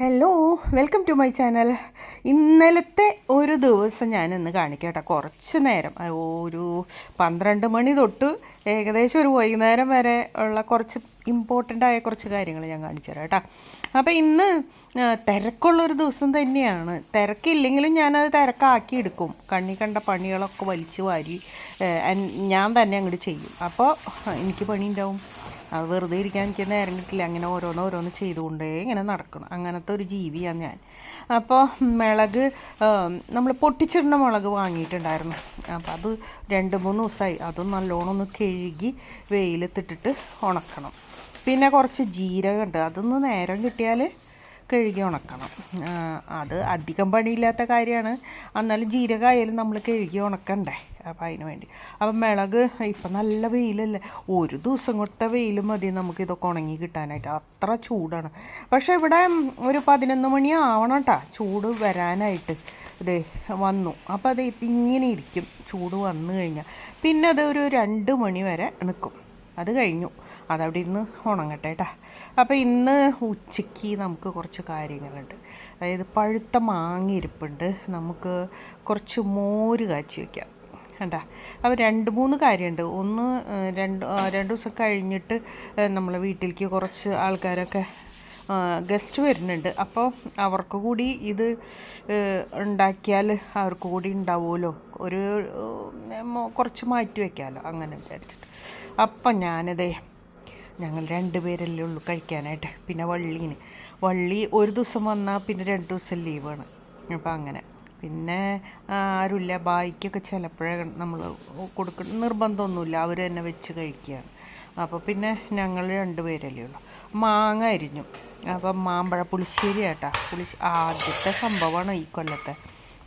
Hello welcome to my channel ഇന്നലത്തെ ഒരു ദിവസം ഞാൻ ഇന്ന് കാണിക്കാം കേട്ടോ. കുറച്ച് നേരം ഒരു പന്ത്രണ്ട് മണി തൊട്ട് ഏകദേശം ഒരു വൈകുന്നേരം വരെ ഉള്ള കുറച്ച് ഇമ്പോർട്ടന്റ് ആയ കുറച്ച് കാര്യങ്ങൾ ഞാൻ കാണിച്ചു തരാം കേട്ടോ. അപ്പോൾ ഇന്ന് തിരക്കുള്ളൊരു ദിവസം തന്നെയാണ്. തിരക്കില്ലെങ്കിലും ഞാനത് തിരക്കാക്കി എടുക്കും. കണ്ണി കണ്ട പണികളൊക്കെ വലിച്ചു വാരി ഞാൻ തന്നെ അങ്ങോട്ട് ചെയ്യും. അപ്പോൾ എനിക്ക് പണി ഉണ്ടാവും അത് വെറുതെ ഇരിക്കാൻ എനിക്ക് നേരം കിട്ടില്ല. അങ്ങനെ ഓരോന്ന് ഓരോന്ന് ചെയ്തുകൊണ്ടേ ഇങ്ങനെ നടക്കണം. അങ്ങനത്തെ ഒരു ജീവിയാണ് ഞാൻ. അപ്പോൾ മുളക് നമ്മൾ പൊട്ടിച്ചിടുന്ന മുളക് വാങ്ങിയിട്ടുണ്ടായിരുന്നു. അപ്പോൾ അത് രണ്ട് മൂന്ന് ദിവസമായി. അതും നല്ലോണം ഒന്ന് കഴുകി വെയിലത്തിട്ടിട്ട് ഉണക്കണം. പിന്നെ കുറച്ച് ജീരകമുണ്ട്. അതൊന്ന് നേരം കിട്ടിയാൽ കഴുകി ഉണക്കണം. അത് അധികം പണിയില്ലാത്ത കാര്യമാണ്. എന്നാലും ജീരകമായാലും നമ്മൾ കഴുകി ഉണക്കണ്ടേ? അപ്പം അതിന് വേണ്ടി. അപ്പം മിളക് ഇപ്പം നല്ല വെയിലല്ലേ? ഒരു ദിവസം കൊടുത്ത വെയിൽ മതി നമുക്ക് ഇതൊക്കെ ഉണങ്ങി കിട്ടാനായിട്ട്. അത്ര ചൂടാണ്. പക്ഷേ ഇവിടെ ഒരു പതിനൊന്ന് മണി ആവണം കേട്ടോ ചൂട് വരാനായിട്ട് ഇത് വന്നു. അപ്പോൾ അത് ഇങ്ങനെ ഇരിക്കും. ചൂട് വന്നു കഴിഞ്ഞാൽ പിന്നെ അത് ഒരു രണ്ട് മണി വരെ നിൽക്കും അത് കഴിഞ്ഞു. അതവിടെ ഇരുന്ന് ഉണങ്ങട്ടെ കേട്ടാ അപ്പോൾ ഇന്ന് ഉച്ചയ്ക്ക് നമുക്ക് കുറച്ച് കാര്യങ്ങളുണ്ട്. അതായത് പഴുത്ത മാങ്ങ ഇരിപ്പുണ്ട് നമുക്ക് കുറച്ച് മോര് കാച്ചി വയ്ക്കാം കണ്ട? അപ്പോൾ രണ്ട് മൂന്ന് കാര്യമുണ്ട് ഒന്ന് രണ്ട് രണ്ട് ദിവസം കഴിഞ്ഞിട്ട് നമ്മളെ വീട്ടിലേക്ക് കുറച്ച് ആൾക്കാരൊക്കെ ഗസ്റ്റ് വരുന്നുണ്ട്. അപ്പോൾ അവർക്ക് കൂടി ഇത് ഉണ്ടാക്കിയാൽ അവർക്ക് കൂടി ഉണ്ടാവുമല്ലോ. ഒരു കുറച്ച് മാറ്റി വയ്ക്കാമല്ലോ അങ്ങനെ വിചാരിച്ചിട്ട്. അപ്പം ഞാനതേ ഞങ്ങൾ രണ്ട് പേരല്ലേ ഉള്ളൂ കഴിക്കാനായിട്ട്. പിന്നെ വള്ളീന്. വള്ളി ഒരു ദിവസം വന്നാൽ പിന്നെ രണ്ട് ദിവസം ലീവാണ്. അപ്പം അങ്ങനെ. പിന്നെ ആരുമില്ല ബായിക്കൊക്കെ ചിലപ്പോഴേ നമ്മൾ കൊടുക്കുന്ന നിർബന്ധമൊന്നുമില്ല. അവർ തന്നെ വെച്ച് കഴിക്കുകയാണ്. അപ്പോൾ പിന്നെ ഞങ്ങൾ രണ്ട് പേരല്ലേ ഉള്ളൂ. മാങ്ങ അരിഞ്ഞു. അപ്പം മാമ്പഴ പുളിശ്ശേരി ആട്ടാ. പുളി ആദ്യത്തെ സംഭവമാണ് ഈ കൊല്ലത്തെ.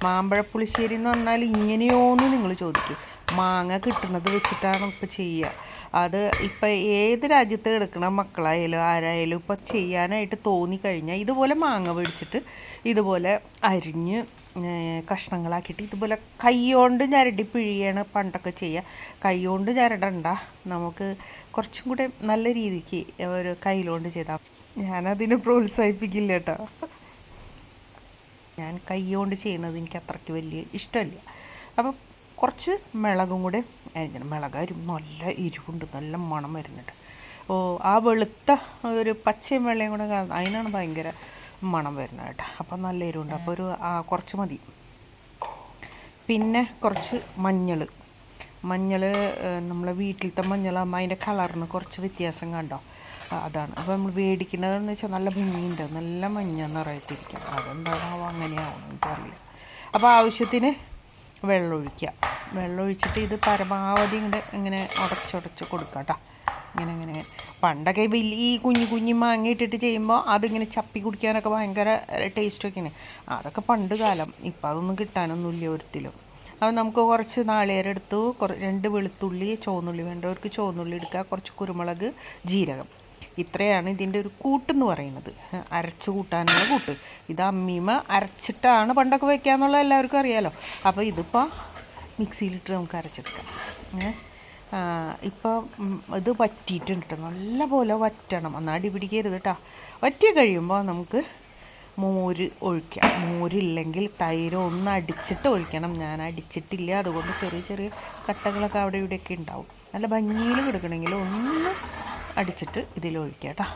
മാമ്പഴ പുളിശ്ശേരി എന്ന് പറഞ്ഞാൽ ഇങ്ങനെയോന്ന് നിങ്ങൾ ചോദിക്കും. മാങ്ങ കിട്ടുന്നത് വെച്ചിട്ടാണ് ഇപ്പോൾ ചെയ്യുക അത് ഇപ്പം ഏത് രാജ്യത്ത് കിടക്കണ മക്കളായാലും ആരായാലും ഇപ്പം ചെയ്യാനായിട്ട് തോന്നിക്കഴിഞ്ഞാൽ ഇതുപോലെ മാങ്ങ പിടിച്ചിട്ട് ഇതുപോലെ അരിഞ്ഞ് കഷ്ണങ്ങളാക്കിയിട്ട് ഇതുപോലെ കൈകൊണ്ട് ഞരടി പിഴിയാണ് പണ്ടൊക്കെ ചെയ്യുക കൈകൊണ്ട് ഞരടണ്ട. നമുക്ക് കുറച്ചും കൂടെ നല്ല രീതിക്ക് ഒരു കയ്യിലോണ്ട് ചെയ്താൽ ഞാനതിനെ പ്രോത്സാഹിപ്പിക്കില്ല കേട്ടോ. ഞാൻ കൈ കൊണ്ട് ചെയ്യുന്നത് എനിക്ക് അത്രയ്ക്ക് വലിയ ഇഷ്ടമല്ല അപ്പം കുറച്ച് മിളകും കൂടെ അരിഞ്ഞണം മിളകാരും നല്ല എരിവുണ്ട് നല്ല മണം വരുന്നുണ്ട്. ഓ ആ വെളുത്ത ഒരു പച്ചയും വെള്ളയും കൂടെ അതിനാണ് ഭയങ്കര മണം വരുന്നത് കേട്ടോ. അപ്പം നല്ല എരിവുണ്ട്. അപ്പോൾ ഒരു ആ, കുറച്ച് മതി. പിന്നെ കുറച്ച് മഞ്ഞൾ മഞ്ഞൾ നമ്മളെ വീട്ടിലത്തെ മഞ്ഞളാകുമ്പോൾ അതിന്റെ കളറിന് കുറച്ച് വ്യത്യാസം കണ്ടോ? അതാണ്. അപ്പോൾ നമ്മൾ മേടിക്കുന്നതെന്ന് വെച്ചാൽ നല്ല ഭംഗിയുണ്ട്. നല്ല മഞ്ഞ നിറയത്തിരിക്കും. അതെന്താണാവോ അങ്ങനെയാവണം എനിക്കറിയില്ല. അപ്പോൾ ആവശ്യത്തിന് വെള്ളം വെള്ളമൊഴിച്ചിട്ട് ഇത് പരമാവധി ഇങ്ങോട്ട് ഇങ്ങനെ ഉടച്ചുടച്ച് കൊടുക്കുക കേട്ടോ ഇങ്ങനെ ഇങ്ങനെ പണ്ടൊക്കെ വലിയ ഈ കുഞ്ഞു കുഞ്ഞു മാങ്ങ ഇട്ടിട്ട് ചെയ്യുമ്പോൾ അതിങ്ങനെ ചപ്പി കുടിക്കാനൊക്കെ ഭയങ്കര ടേസ്റ്റൊക്കെയാണ് അതൊക്കെ പണ്ട് കാലം. ഇപ്പം അതൊന്നും കിട്ടാനൊന്നുമില്ല ഒരിക്കലും അപ്പോൾ നമുക്ക് കുറച്ച് നാളികേരം എടുത്തു. രണ്ട് വെളുത്തുള്ളി ചുവന്നുള്ളി വേണ്ടവർക്ക് ചുവന്നുള്ളി എടുക്കുക. കുറച്ച് കുരുമുളക് ജീരകം. ഇത്രയാണ് ഇതിന്റെ ഒരു കൂട്ടെന്ന് പറയുന്നത്. അരച്ച് കൂട്ടാനുള്ള കൂട്ട്. ഇത് അമ്മീമ അരച്ചിട്ടാണ് പണ്ടൊക്കെ വയ്ക്കുക വെക്കാന്നുള്ള എല്ലാവർക്കും അറിയാമല്ലോ അപ്പോൾ ഇതിപ്പോൾ മിക്സിയിലിട്ട് നമുക്ക് അരച്ചെടുക്കാം. ഇപ്പോൾ ഇത് വറ്റിയിട്ടുണ്ട് ട്ടോ. നല്ല പോലെ വറ്റണം. എന്നാൽ അടി പിടിക്കരുത് കേട്ടോ. വറ്റി കഴിയുമ്പോൾ നമുക്ക് മോര് ഒഴിക്കാം. മോരില്ലെങ്കിൽ തൈര് ഒന്ന് അടിച്ചിട്ട് ഒഴിക്കണം. ഞാൻ അടിച്ചിട്ടില്ല. അതുകൊണ്ട് ചെറിയ ചെറിയ കട്ടകളൊക്കെ അവിടെ ഇവിടെയൊക്കെ ഉണ്ടാവും. നല്ല ഭംഗിയിൽ കിടക്കണമെങ്കിൽ ഒന്ന് അടിച്ചിട്ട് ഇതിൽ ഒഴിക്കുക കേട്ടോ.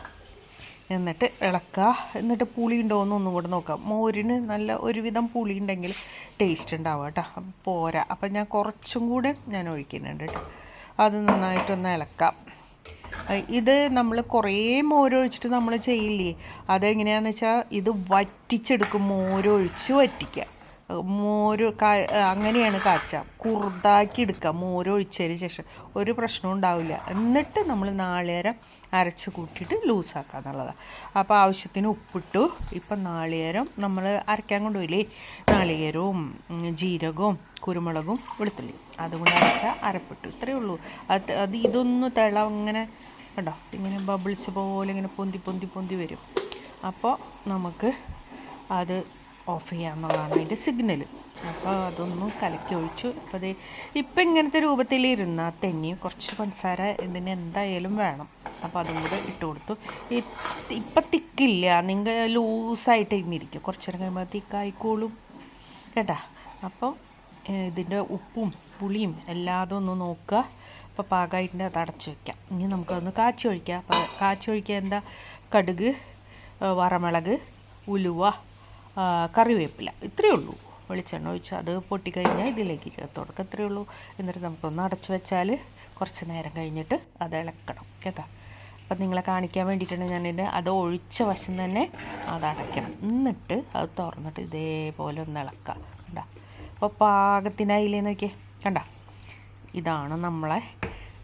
എന്നിട്ട് ഇളക്കുക. എന്നിട്ട് പുളി ഉണ്ടോ എന്ന് ഒന്നും കൂടെ നോക്കാം. മോരിന് നല്ല ഒരുവിധം പുളി ഉണ്ടെങ്കിൽ ടേസ്റ്റ് ഉണ്ടാവുക കേട്ടോ. പോരാ. അപ്പം ഞാൻ കുറച്ചും കൂടെ ഞാൻ ഒഴിക്കുന്നുണ്ട് കേട്ടോ. അത് നന്നായിട്ടൊന്ന് ഇളക്കാം. ഇത് നമ്മൾ കുറേ മോരൊഴിച്ചിട്ട് നമ്മൾ ചെയ്യില്ലേ? അതെങ്ങനെയാണെന്ന് വെച്ചാൽ ഇത് വറ്റിച്ചെടുക്കും. മോരൊഴിച്ച് വറ്റിക്കുക. മോര് അങ്ങനെയാണ് കാച്ച. കുറുതാക്കി എടുക്കുക മോരൊഴിച്ചതിന് ശേഷം. ഒരു പ്രശ്നവും ഉണ്ടാവില്ല. എന്നിട്ട് നമ്മൾ നാളികേരം അരച്ച് കൂട്ടിയിട്ട് ലൂസാക്കുക എന്നുള്ളതാണ് അപ്പോൾ ആവശ്യത്തിന് ഉപ്പിട്ടു. ഇപ്പം നാളികേരം നമ്മൾ അരയ്ക്കാൻ കൊണ്ടുപോയില്ലേ? നാളികേരവും ജീരകവും കുരുമുളകും വെളുത്തുള്ളി അതുകൊണ്ട് അരച്ച അരപ്പിട്ടു. ഇത്രയേ ഉള്ളൂ. അത് അത് ഇതൊന്ന് തിള അങ്ങനെ കണ്ടോ? ഇങ്ങനെ ബബിൾസ് പോലെ ഇങ്ങനെ പൊന്തി പൊന്തി പൊന്തി വരും. അപ്പോൾ നമുക്ക് അത് ഓഫ് ചെയ്യാന്നുള്ളതാണ് അതിന്റെ സിഗ്നൽ അപ്പോൾ അതൊന്ന് കലക്കി ഒഴിച്ചു അപ്പോൾ അത് ഇപ്പം ഇങ്ങനത്തെ രൂപത്തിലിരുന്നാൽ തെങ്ങി കുറച്ച് പഞ്ചസാര ഇതിന് എന്തായാലും വേണം. അപ്പോൾ അതും കൂടെ ഇട്ട് കൊടുത്തു. ഇപ്പം തിക്കില്ല. നിങ്ങൾ ലൂസായിട്ട് ഇന്നിരിക്കും. കുറച്ച് നേരം കഴിയുമ്പോൾ തിക്കായിക്കോളും. കേട്ടാ? അപ്പം ഇതിന്റെ ഉപ്പും പുളിയും എല്ലാതും ഒന്ന് നോക്കുക. അപ്പോൾ പാകമായിട്ടുണ്ട് അത് അടച്ചു വയ്ക്കാം. ഇനി നമുക്കതൊന്ന് കാച്ചി ഒഴിക്കാം അപ്പോൾ കാച്ചി ഒഴിക്കുക എന്താ? കടുക് വറമിളക് ഉലുവ കറിവേപ്പില. ഇത്രയേ ഉള്ളൂ. വെളിച്ചെണ്ണ ഒഴിച്ച് അത് പൊട്ടിക്കഴിഞ്ഞാൽ ഇതിലേക്ക് ചേർത്ത് കൊടുക്കുക ഇത്രയേ ഉള്ളൂ. എന്നിട്ട് നമുക്കൊന്ന് അടച്ചു വെച്ചാൽ കുറച്ച് നേരം കഴിഞ്ഞിട്ട് അത് ഇളക്കണം. കേട്ടോ? അപ്പം നിങ്ങളെ കാണിക്കാൻ വേണ്ടിയിട്ടാണ് ഞാനിത്. അത് ഒഴിച്ച വശം തന്നെ അത് അടയ്ക്കണം. എന്നിട്ട് അത് തുറന്നിട്ട് ഇതേപോലെ ഒന്ന് ഇളക്കുക. കണ്ടോ? അപ്പോൾ പാകത്തിനായില്ലേ നോക്കിയേ? കണ്ട? ഇതാണ് നമ്മളെ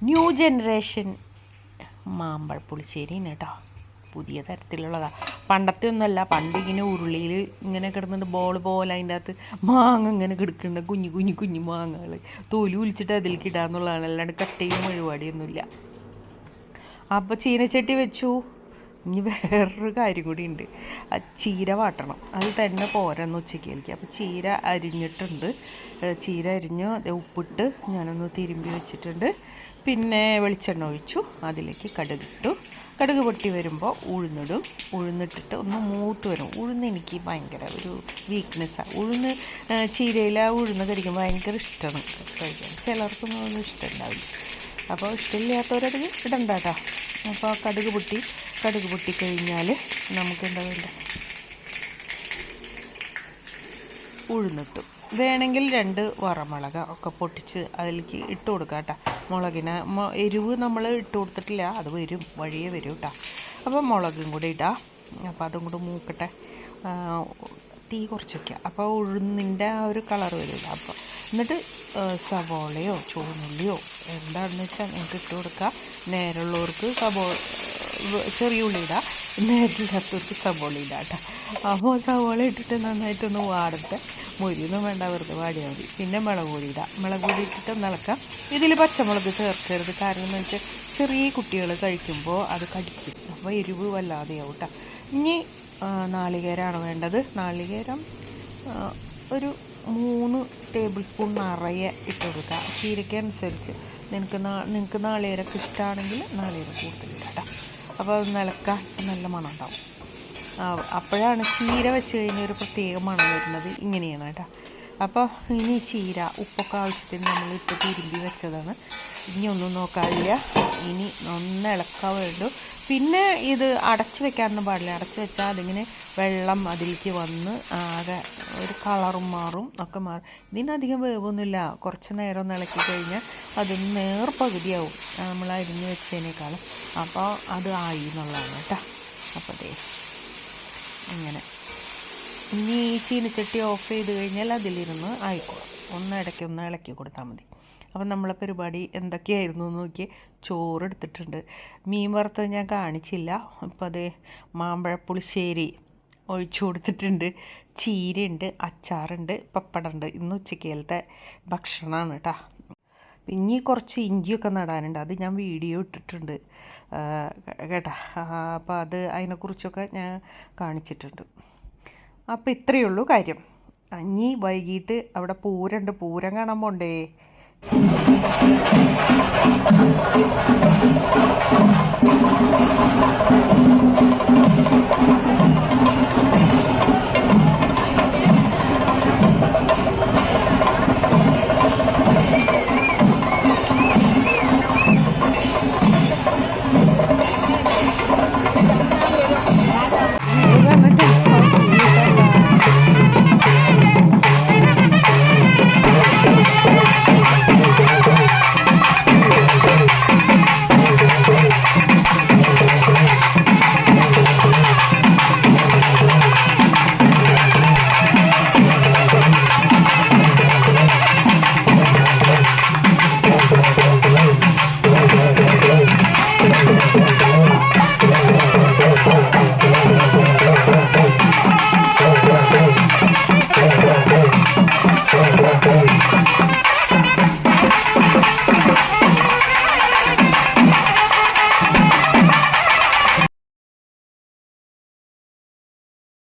ന്യൂ ജനറേഷൻ മാമ്പഴ പുളിശ്ശേരി കേട്ടോ. പുതിയ തരത്തിലുള്ളതാണ് പണ്ടത്തെ ഒന്നുമല്ല പണ്ട് ഇങ്ങനെ ഉരുളിയിൽ ഇങ്ങനെ കിടന്നിട്ട് ബോൾ പോലെ അതിന്റെ അകത്ത് മാങ്ങ ഇങ്ങനെ കിടക്കുന്നുണ്ട് കുഞ്ഞു കുഞ്ഞു കുഞ്ഞു മാങ്ങകൾ തൊലി ഉലിച്ചിട്ട് അതിലേക്ക് ഇടാന്നുള്ളതാണ് അല്ലാണ്ട് കട്ടയും പരിപാടിയൊന്നുമില്ല. അപ്പോൾ ചീനച്ചട്ടി വെച്ചു. ഇനി വേറൊരു കാര്യം കൂടി ഉണ്ട്. ആ ചീര വാട്ടണം. അത് തന്നെ പോരാന്ന് ഉച്ചയ്ക്കേക്ക് അപ്പോൾ ചീര അരിഞ്ഞിട്ടുണ്ട്. ചീര അരിഞ്ഞ് ഉപ്പിട്ട് ഞാനൊന്ന് തിരുമ്പി വെച്ചിട്ടുണ്ട്. പിന്നെ വെളിച്ചെണ്ണ ഒഴിച്ചു. അതിലേക്ക് കടുകിട്ടു. കടുക് പൊട്ടി വരുമ്പോൾ ഉഴുന്നിടും. ഉഴുന്നിട്ടിട്ട് ഒന്ന് മൂത്ത് വരും. ഉഴുന്ന് എനിക്ക് ഭയങ്കര ഒരു വീക്ക്നെസ്സാണ് ഉഴുന്ന് ചീരയില ഉഴുന്ന് കഴിക്കുമ്പോൾ ഭയങ്കര ഇഷ്ടമാണ് കഴിക്കാൻ. ചിലർക്കൊന്നും ഒന്നും ഇഷ്ടമുണ്ടാവില്ല. അപ്പോൾ ഇഷ്ടമില്ലാത്തവരത് ഇടണ്ട കേട്ടോ അപ്പോൾ കടുക് പൊട്ടി കടുക് പൊട്ടി കഴിഞ്ഞാൽ നമുക്ക് വേണ്ട? ഉഴുന്നിട്ടു. വേണമെങ്കിൽ രണ്ട് വറമുളക ഒക്കെ പൊട്ടിച്ച് അതിലേക്ക് ഇട്ട് കൊടുക്കാം കേട്ടോ മുളകിന്. എരിവ് നമ്മൾ ഇട്ട് കൊടുത്തിട്ടില്ല. അത് വരും വഴിയെ വരും കേട്ടോ അപ്പോൾ മുളകും കൂടി ഇടാം. അപ്പോൾ അതും കൂടി മൂക്കട്ടെ. തീ കുറച്ച് വയ്ക്കുക അപ്പോൾ ഉഴുന്നിന്റെ ആ ഒരു കളർ വരില്ല അപ്പോൾ എന്നിട്ട് സവോളയോ ചുവന്നുള്ളിയോ എന്താണെന്ന് വെച്ചാൽ നിങ്ങൾക്ക് ഇട്ട് കൊടുക്കുക നേരമുള്ളവർക്ക് സവോള ചെറിയ ഉള്ളി ഇടാം. നേരില്ലാത്തവർക്ക് സവോള ഇടാം കേട്ടോ. അപ്പോൾ സവോള ഇട്ടിട്ട് നന്നായിട്ടൊന്ന് വാടത്തെ മുരിയൊന്നും വേണ്ട വെറുതെ വാടിയാൽ മതി. പിന്നെ മുളക് പൊടി ഇടാം. മുളക് പൊടി ഇട്ടിട്ട് നിളക്കാം ഇതിൽ പച്ചമുളക് ചേർക്കരുത്. കാരണം എന്ന് വെച്ചാൽ ചെറിയ കുട്ടികൾ കഴിക്കുമ്പോൾ അത് കടിക്കും. അപ്പോൾ എരിവ് വല്ലാതെയാവും കേട്ടോ. ഇനി നാളികേരമാണ് വേണ്ടത്. നാളികേരം ഒരു മൂന്ന് ടേബിൾ സ്പൂൺ നിറയെ ഇട്ട് കൊടുക്കുക ചീരയ്ക്ക് അനുസരിച്ച് നിനക്ക് നിങ്ങൾക്ക് നാളികേരൊക്കെ ഇഷ്ടമാണെങ്കിൽ നാളികേരം കൂടുതൽ കേട്ടോ. അപ്പോൾ അത് നിലക്കാൻ നല്ല മണം ഉണ്ടാവും അപ്പോഴാണ് ചീര വെച്ച് കഴിഞ്ഞാൽ ഒരു പ്രത്യേക മണം വരുന്നത്. ഇങ്ങനെയാണ് കേട്ടോ. അപ്പോൾ ഇനി ചീര ഉപ്പൊക്കെ ആവശ്യത്തിന് നമ്മൾ ഇപ്പോൾ തിരുമ്പി വെച്ചതാണ്. ഇനി ഒന്നും നോക്കാനില്ല ഇനി ഒന്ന് ഇളക്കാൻ വേണ്ടു. പിന്നെ ഇത് അടച്ച് വെക്കാനൊന്നും പാടില്ല. അടച്ച് വെച്ചാൽ അതിങ്ങനെ വെള്ളം അതിലേക്ക് വന്ന് ആകെ ഒരു കളറും മാറും ഒക്കെ മാറും. ഇതിനധികം വേവൊന്നുമില്ല. കുറച്ച് നേരം ഒന്ന് ഇളക്കി കഴിഞ്ഞാൽ അത് നേർ പകുതിയാവും നമ്മൾ അരിഞ്ഞ് വെച്ചതിനേക്കാളും. അപ്പോൾ അത് ആയി എന്നുള്ളതാണ് കേട്ടോ. അപ്പോൾ ദേ ഇങ്ങനെ. ഇനി ഈ ചീനച്ചട്ടി ഓഫ് ചെയ്ത് കഴിഞ്ഞാൽ അതിലിരുന്ന് ആയിക്കോളും. ഒന്ന് ഇടയ്ക്ക് ഒന്ന് ഇളക്കി കൊടുത്താൽ മതി. അപ്പം നമ്മളെ പരിപാടി എന്തൊക്കെയായിരുന്നു എന്ന് നോക്കി ചോറ് എടുത്തിട്ടുണ്ട്. മീൻ വറുത്തത് ഞാൻ കാണിച്ചില്ല. ഇപ്പം അത് മാമ്പഴപ്പുളിശ്ശേരി ഒഴിച്ചു കൊടുത്തിട്ടുണ്ട്. ചീരയുണ്ട് അച്ചാറുണ്ട് പപ്പടമുണ്ട്. ഇന്ന് ഉച്ചക്കേലത്തെ ഭക്ഷണമാണ് കേട്ടോ. ഇനി കുറച്ച് ഇഞ്ചിയൊക്കെ നടാനുണ്ട്. അത് ഞാൻ വീഡിയോ ഇട്ടിട്ടുണ്ട്. കേട്ടാ. അപ്പോൾ അത് അതിനെക്കുറിച്ചൊക്കെ ഞാൻ കാണിച്ചിട്ടുണ്ട്. അപ്പോൾ ഇത്രയേ ഉള്ളൂ കാര്യം ഇനി വൈകിട്ട് അവിടെ പൂരണ്ട് പൂരം കാണാൻ പോണ്ടേ